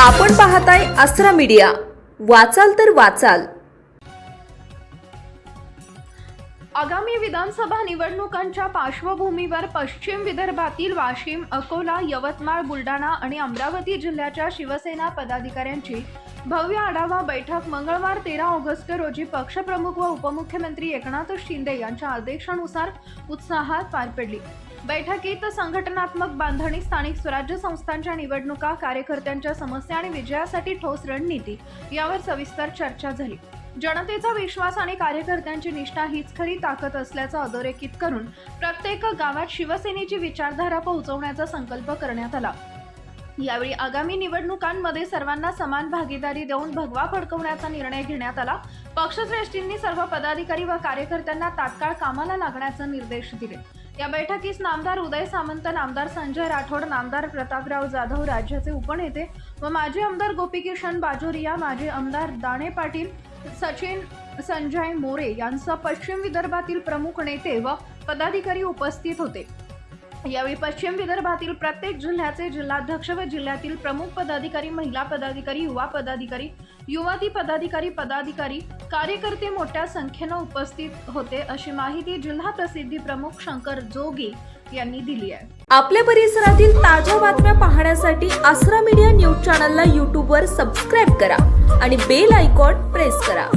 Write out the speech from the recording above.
आपण पाहताय अस्त्रा मीडिया. वाचाल तर वाचाल. आगामी विधानसभा निवडणुकांच्या पार्श्वभूमीवर पश्चिम विदर्भातील वाशिम अकोला यवतमाळ बुलढाणा आणि अमरावती जिल्ह्याच्या शिवसेना पदाधिकाऱ्यांची भव्य आढावा बैठक मंगळवार तेरा ऑगस्ट रोजी पक्षप्रमुख व उपमुख्यमंत्री एकनाथ शिंदे यांच्या आदेशानुसार उत्साहात पार पडली. बैठकीत संघटनात्मक बांधणी स्थानिक स्वराज्य संस्थांच्या निवडणुका कार्यकर्त्यांच्या समस्या आणि विजयासाठी ठोस रणनीती यावर सविस्तर चर्चा झाली. जनतेचा विश्वास आणि कार्यकर्त्यांची निष्ठा हीच खरी ताकद असल्याचं अधोरेखित करून प्रत्येक गावात शिवसेनेची विचारधारा पोहोचवण्याचा संकल्प करण्यात आला. यावेळी आगामी निवडणुकांमध्ये सर्वांना समान भागीदारी देऊन भगवा फडकवण्याचा निर्णय घेण्यात आला. पक्षश्रेष्ठींनी सर्व पदाधिकारी व कार्यकर्त्यांना तात्काळ कामाला लागण्याचे निर्देश दिले. या बैठकीस नामदार उदय सामंत नामदार संजय राठोड नामदार प्रतापराव जाधव राज्याचे उपनेते व माजी आमदार गोपीकिशन बाजोरिया माजी आमदार दाणे पाटील सचिन संजय मोरे यांसह पश्चिम विदर्भातील प्रमुख नेते व पदाधिकारी उपस्थित होते. यावेळी पश्चिम विदर्भातील प्रत्येक जिल्ह्याचे जिल्हाध्यक्ष व जिल्ह्यातील प्रमुख पदाधिकारी महिला पदाधिकारी युवा पदाधिकारी युवती पदाधिकारी पदाधिकारी कार्यकर्ते मोठ्या संख्येनं उपस्थित होते अशी माहिती जिल्हा प्रसिद्धी प्रमुख शंकर जोगी यांनी दिली आहे. आपल्या परिसरातील ताज्या बातम्या पाहण्यासाठी आसरा मीडिया न्यूज चॅनलला यूट्यूबवर सबस्क्राईब करा आणि बेल आयकॉन प्रेस करा.